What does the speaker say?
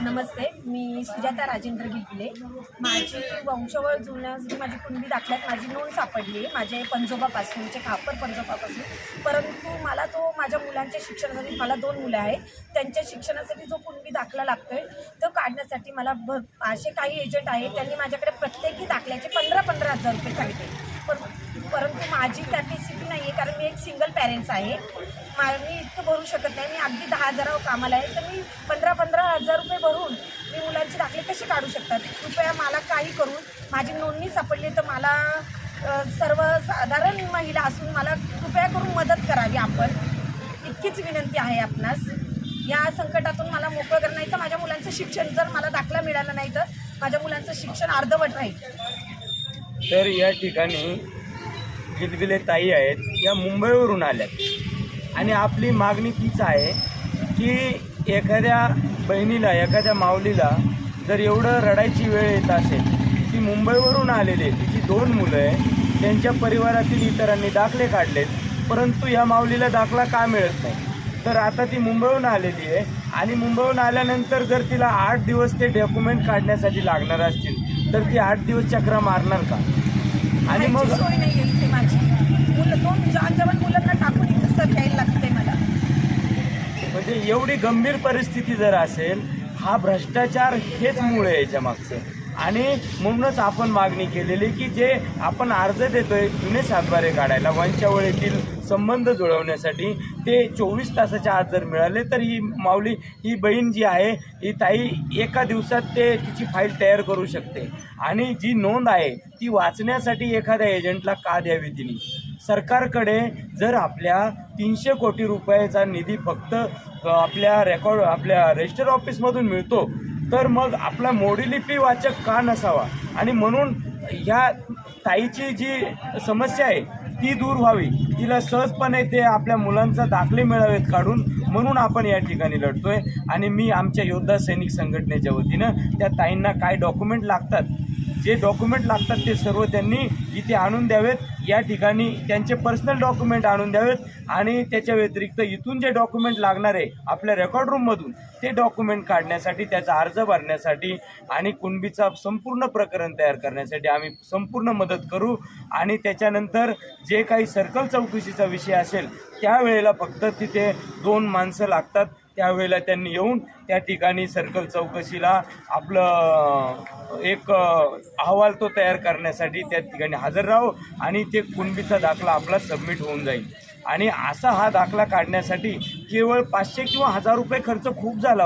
नमस्ते मी सुजाता राजेंद्र गिपले माझी वंशवळ जुळण्यासाठी माझी कुणबी दाखल्यात माझी नोंद सापडली. आहे पंजोबापासून म्हणजे खापर पंजोबापासून. परंतु मला तो माझ्या मुलांच्या शिक्षणासाठी मला दोन मुलं आहेत. त्यांच्या शिक्षणासाठी जो कुणबी दाखला लागतो आहे तो काढण्यासाठी मला भर असे काही एजंट आहेत त्यांनी माझ्याकडे प्रत्येकी दाखल्याचे पंधरा पंधरा हजार रुपये सांगितले. परंतु माझी कॅपॅसिटी नाही आहे कारण मी एक सिंगल पॅरेंट्स आहे. मा मी इतकं भरू शकत नाही. मी अगदी दहा हजारावर कामाला आहे. तर मी पंधरा पंधरा हजार रुपये भरून मी मुलांचे दाखले कसे काढू शकतात? कृपया मला काही करून माझी नोंदणी सापडली तर मला सर्वसाधारण महिला असून मला कृपया करून मदत करावी आपण. इतकीच विनंती आहे आपणास. या संकटातून मला मोकळं करणं नाही तर माझ्या मुलांचं शिक्षण जर मला दाखला मिळाला नाही तर माझ्या मुलांचं शिक्षण अर्धवट राहील. तर या ठिकाणी गिलगिले ताई आहेत या मुंबईवरून आल्यात. आणि आपली मागणी तीच आहे की एखाद्या बहिणीला एखाद्या माऊलीला जर एवढं रडायची वेळ येत असेल ती मुंबईवरून आलेली आहे तिची दोन मुलं आहे त्यांच्या परिवारातील इतरांनी दाखले काढलेत परंतु या माऊलीला दाखला का मिळत नाही? तर आता ती मुंबईहून आलेली आहे आणि मुंबईहून आल्यानंतर जर तिला आठ दिवस ते डॉक्युमेंट काढण्यासाठी लागणार असतील तर ती आठ दिवस चक्र मारणार का? आणि मग खायची सोय नाही आहे इथे माझी मुलं दोन जवान जवान मुलांना टाकून इथं सर यायला लागते मला म्हणजे एवढी गंभीर परिस्थिती जर असेल हा भ्रष्टाचार हेच मूळ आहे याच्या मागचं. आणि म्हणूनच आपण मागणी केलेली की जे आपण अर्ज देतोय जुने सातबारे काढायला वंशावळीतील संबंध जुळवण्यासाठी ते चोवीस तासाच्या आत जर मिळाले तर ही माऊली ही बहीण जी आहे ही ताई एका दिवसात ते तिची फाईल तयार करू शकते. आणि जी नोंद आहे ती वाचण्यासाठी एखाद्या एजंटला का द्यावी तिने? सरकारकडे जर आपल्या तीनशे कोटी रुपयाचा निधी फक्त आपल्या रेकॉर्ड आपल्या रजिस्टर ऑफिसमधून मिळतो. तर मग आपला मोडीलिपी वाचक का नसावा? आणि म्हणून ह्या ताईची जी समस्या आहे ती दूर व्हावी. तिला सहजपणे ते आपल्या मुलांचा दाखले मिळावेत काढून म्हणून आपण या ठिकाणी लढतोय. आणि मी आमच्या योद्धा सैनिक संघटनेच्या वतीनं त्या ताईंना काय डॉक्युमेंट लागतात जे डॉक्युमेंट लागतात ते सर्व त्यांनी इथे आणून द्यावेत. या ठिकाणी त्यांचे पर्सनल डॉक्युमेंट आणून द्यावेत. आणि त्याच्या व्यतिरिक्त इथून जे डॉक्युमेंट लागणार आहे आपल्या रेकॉर्ड रूममधून ते डॉक्युमेंट काढण्यासाठी त्याचा अर्ज भरण्यासाठी आणि कुणबीचा संपूर्ण प्रकरण तयार करण्यासाठी आम्ही संपूर्ण मदत करू. आणि त्याच्यानंतर जे काही सर्कल चौकशीचा विषय असेल त्यावेळेला फक्त तिथे दोन माणसं लागतात. त्यावेळेला त्यांनी येऊन त्या ठिकाणी सर्कल चौकशीला आपलं एक अहवाल तो तयार करण्यासाठी त्या ठिकाणी हजर राहू आणि ते कुणबीचा दाखला आपला सबमिट होऊन जाईल. आणि असा हा दाखला काढण्यासाठी केवळ पाचशे किंवा हजार रुपये खर्च खूप झाला